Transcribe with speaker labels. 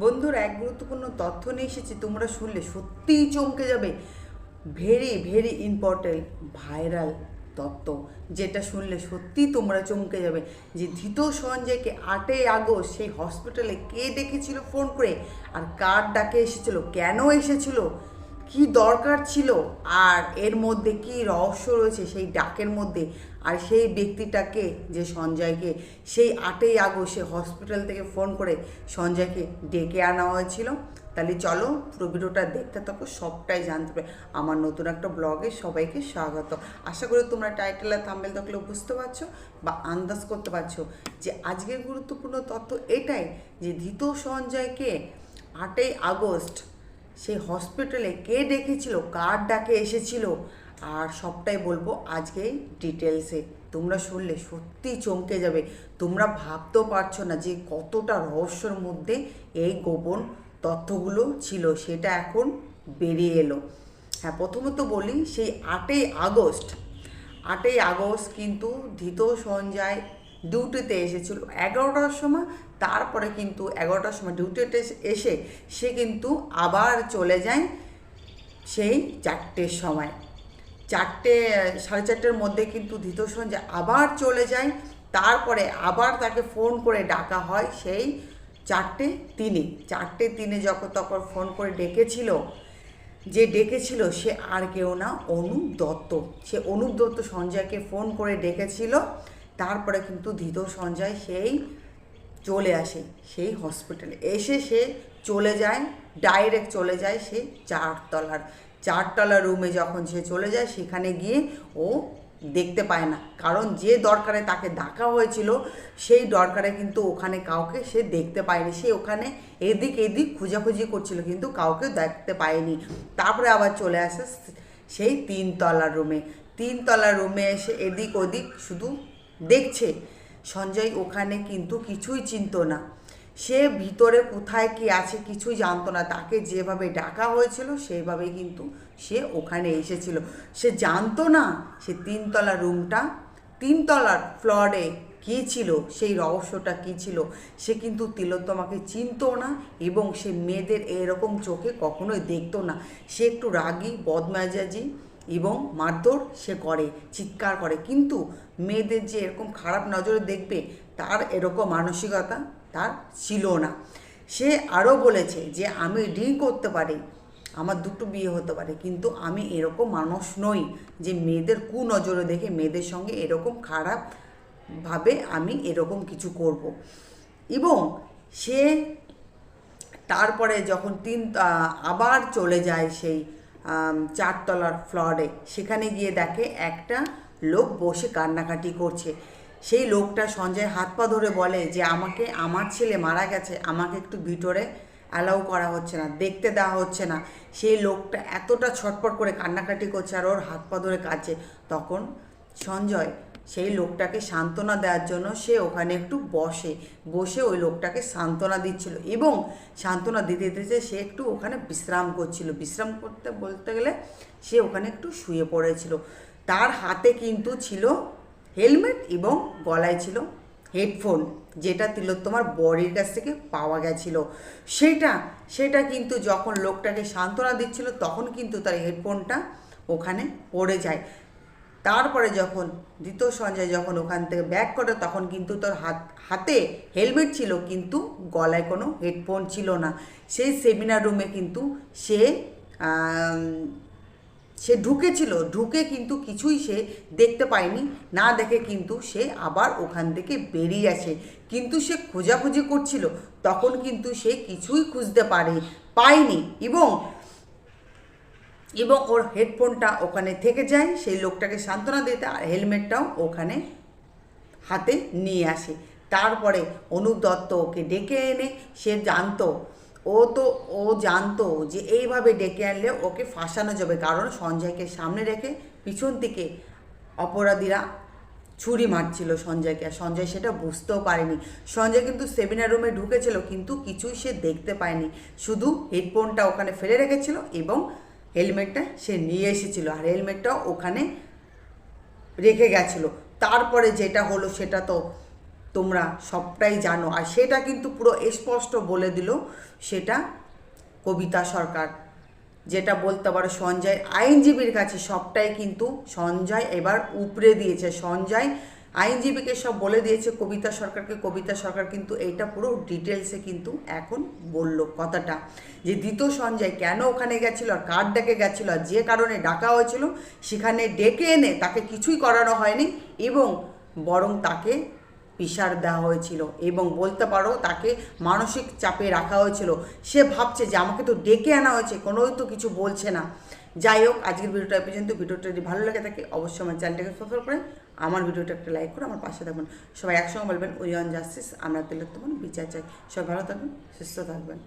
Speaker 1: বন্ধুরা, এক গুরুত্বপূর্ণ তথ্য নিয়ে এসেছি। তোমরা শুনলে সত্যিই চমকে যাবে। ভেরি ভেরি ইম্পর্টেন্ট ভাইরাল তত্ত্ব। যেটা শুনলে সত্যি তোমরা চমকে যাবে যে ধৃত সঞ্জয়কে আটই আগস্ট সেই হসপিটালে কে ডেকেছিল? ফোন করে। আর কার ডাকে এসেছিল? কেন এসেছিল? কি দরকার ছিল? আর এর মধ্যে কি রহস্য রয়েছে সেই ডাকের মধ্যে? আর সেই ব্যক্তিটাকে, যে সঞ্জয়কে, সেই আটই আগস্ট সে হসপিটাল থেকে ফোন করে সঞ্জয়কে ডেকে আনা হয়েছিল। তাহলে চলো পুরো ভিডিওটা দেখতে থাকো, সবটাই জানতে পারে আমার নতুন একটা ব্লগে সবাইকে স্বাগত। আশা করি তোমরা টাইটেল আর থাম্বেল থাকলেও বুঝতে পারছ বা আন্দাজ করতে পারছ যে আজকের গুরুত্বপূর্ণ তথ্য এটাই যে ধৃত সঞ্জয়কে আটই আগস্ট সেই হসপিটালে কে ডেকেছিল, কার ডাকে এসেছিল, আর সবটাই বলব আজকে ডিটেলসে তোমরা শুনলে সত্যি চমকে যাবে। তোমরা ভাবতেও পারছ না যে কতটা রহস্যর মধ্যে এই গোপন তথ্যগুলো ছিল, সেটা এখন বেরিয়ে এলো। হ্যাঁ প্রথমত বলি, সেই আটই আগস্ট আটই আগস্ট কিন্তু ধৃত সঞ্জয় ডিউটিতে এসেছিল। এগারোটার সময়, তারপরে কিন্তু এগারোটার সময় ডিউটিতে এসে সে কিন্তু আবার চলে যায় সেই চারটের সময়। চারটে, সাড়ে চারটের মধ্যে কিন্তু ধৃত সঞ্জয় আবার চলে যায়, তারপরে আবার তাকে ফোন করে ডাকা হয় সেই চারটে তিনে। চারটে তিনে যখন তখন ফোন করে ডেকেছিল, যে ডেকেছিল সে আর কেউ না অনুপ দত্ত। সে অনুপ দত্ত সঞ্জয়কে ফোন করে ডেকেছিল তারপরে কিন্তু ধৃত সঞ্জয় সেই চলে আসে সেই হসপিটালে এসে সে চলে যায় ডাইরেক্ট চলে যায় সে চারতলার। চারতলা রুমে যখন সে চলে যায়, সেখানে গিয়ে ও দেখতে পায় না। কারণ যে দরকারে তাকে ডাকা হয়েছিল, সেই দরকারে কিন্তু ওখানে কাউকে সে দেখতে পায়নি। সে ওখানে এদিক এদিক খুঁজাখুঁজি করছিল, কিন্তু কাউকে দেখতে পায়নি। তারপরে আবার চলে আসে সেই তিনতলা রুমে তিনতলা রুমে এসে এদিক ওদিক শুধু দেখছে। সঞ্জয় ওখানে কিন্তু কিছুই চিনতো না। সে ভিতরে কোথায় কি আছে কিছুই জানতো না। তাকে যেভাবে ডাকা হয়েছিল সেইভাবে কিন্তু সে ওখানে এসেছিল। সে জানতো না সে তিনতলা রুমটা, তিনতলার ফ্লোরে কী ছিল, সেই রহস্যটা কী ছিল। সে কিন্তু তিলোত্তমাকে চিনতো না এবং সে মেয়েদের এরকম চোখে কখনোই দেখতো না। সে একটু রাগী, বদমেজাজি এবং মারধর সে করে, চিৎকার করে। কিন্তু মেয়েদের যে এরকম খারাপ নজরে দেখবে, তার এরকম মানসিকতা তার ছিল না। সে আরও বলেছে যে, আমি ড্রিঙ্ক করতে পারি, আমার দুটো বিয়ে হতে পারে, কিন্তু আমি এরকম মানুষ নই যে, মেয়েদের কু নজরে দেখে মেয়েদের সঙ্গে এরকম খারাপ ভাবে আমি এরকম কিছু করব। এবং সে তারপরে যখন তিন আবার চলে যায় সেই চারতলার ফ্লোরে সেখানে গিয়ে দেখে একটা লোক বসে কান্নাকাটি করছে। সেই লোকটা সঞ্জয় হাত পা ধরে বলে যে, আমাকে, আমার ছেলে মারা গেছে, আমাকে একটু ভিতরে অ্যালাউ করা হচ্ছে না, দেখতে দেওয়া হচ্ছে না। সেই লোকটা এতটা ছটপট করে কান্নাকাটি করছে আর ওর হাত পা ধরে কাছে তখন সঞ্জয় সেই লোকটাকে সান্ত্বনা দেওয়ার জন্য সে ওখানে একটু বসে বসে ওই লোকটাকে সান্ত্বনা দিচ্ছিল এবং সান্ত্বনা দিতে দিতে সে একটু ওখানে বিশ্রাম করছিল। বিশ্রাম করতে, বলতে গেলে সে ওখানে একটু শুয়ে পড়েছিল। তার হাতে কিন্তু ছিল হেলমেট এবং গলায় ছিল হেডফোন, যেটা তিলোত্তমার বডির কাছ থেকে পাওয়া গেছিল। সেটা সেটা কিন্তু যখন লোকটাকে সান্ত্বনা দিচ্ছিল, তখন কিন্তু তার হেডফোনটা ওখানে পড়ে যায়। তারপরে যখন দ্বিতীয় সঞ্জয় যখন ওখান থেকে ব্যাক করে, তখন কিন্তু তোর হাত, হাতে হেলমেট ছিল, কিন্তু গলায় কোনো হেডফোন ছিল না। সেই সেমিনার রুমে কিন্তু সে সে ঢুকেছিল। ঢুকে কিন্তু কিছুই সে দেখতে পায়নি। না দেখে কিন্তু সে আবার ওখান থেকে বেরিয়ে আসে। কিন্তু সে খোঁজাখুঁজি করছিল। তখন কিন্তু সে কিছুই খুঁজতে পারে, পায়নি। এবং এবং ওর হেডফোনটা ওখানে থেকে যায়, সেই লোকটাকে সান্ত্বনা দিতে আর হেলমেটটাও ওখানে হাতে নিয়ে আসে। তারপরে অনুপ দত্ত ওকে ডেকে এনে, সে জানতো, ও তো, ও জানতো যে এইভাবে ডেকে আনলে ওকে ফাঁসানো যাবে। কারণ সঞ্জয়কে সামনে রেখে পিছন থেকে অপরাধীরা ছুরি মারছিল সঞ্জয়কে আর সঞ্জয় সেটা বুঝতেও পারেনি। সঞ্জয় কিন্তু সেমিনার রুমে ঢুকেছিল, কিন্তু কিছুই সে দেখতে পায়নি। শুধু হেডফোনটা ওখানে ফেলে রেখেছিল এবং হেলমেটটা সে নিয়ে এসেছিল আর হেলমেটটাও ওখানে রেখে গেছিল। তারপরে যেটা হলো সেটা তো তোমরা সবটাই জানো। আর সেটা কিন্তু পুরো স্পষ্ট বলে দিল সেটা কবিতা সরকার। যেটা বলতে পারো সঞ্জয়, আইনজীবীর কাছে সবটাই কিন্তু সঞ্জয় এবার উপরে দিয়েছে। সঞ্জয় আইনজীবীকে সব বলে দিয়েছে, কবিতা সরকারকে, কবিতা সরকার কিন্তু এইটা পুরো ডিটেলসে কিন্তু এখন বলল কথাটা। যে দ্বিতীয় সঞ্জয় কেন ওখানে গেছিল আর কার ডেকে গেছিল আর যে কারণে ডাকা হয়েছিল, সেখানে ডেকে এনে তাকে কিছুই করানো হয়নি এবং বরং তাকে পিসার দেওয়া হয়েছিল এবং বলতে পারো তাকে মানসিক চাপে রাখা হয়েছিল। সে ভাবছে যে আমাকে তো ডেকে আনা হয়েছে, কোনোই তো কিছু বলছে না। যাই হোক, আজকের ভিডিওটা পর্যন্ত। ভিডিওটা যদি ভালো লাগে থাকে, অবশ্যই আমার চ্যানেলটাকে সাবস্ক্রাইব করে আমার ভিডিওটা একটা লাইক করে আমার পাশে থাকবেন সবাই একসঙ্গে বলবেন উই অন জাস্টিস, আমরা তিলোত্তমন, বিচার চাই। সবাই ভালো থাকবেন সুস্থ থাকবেন।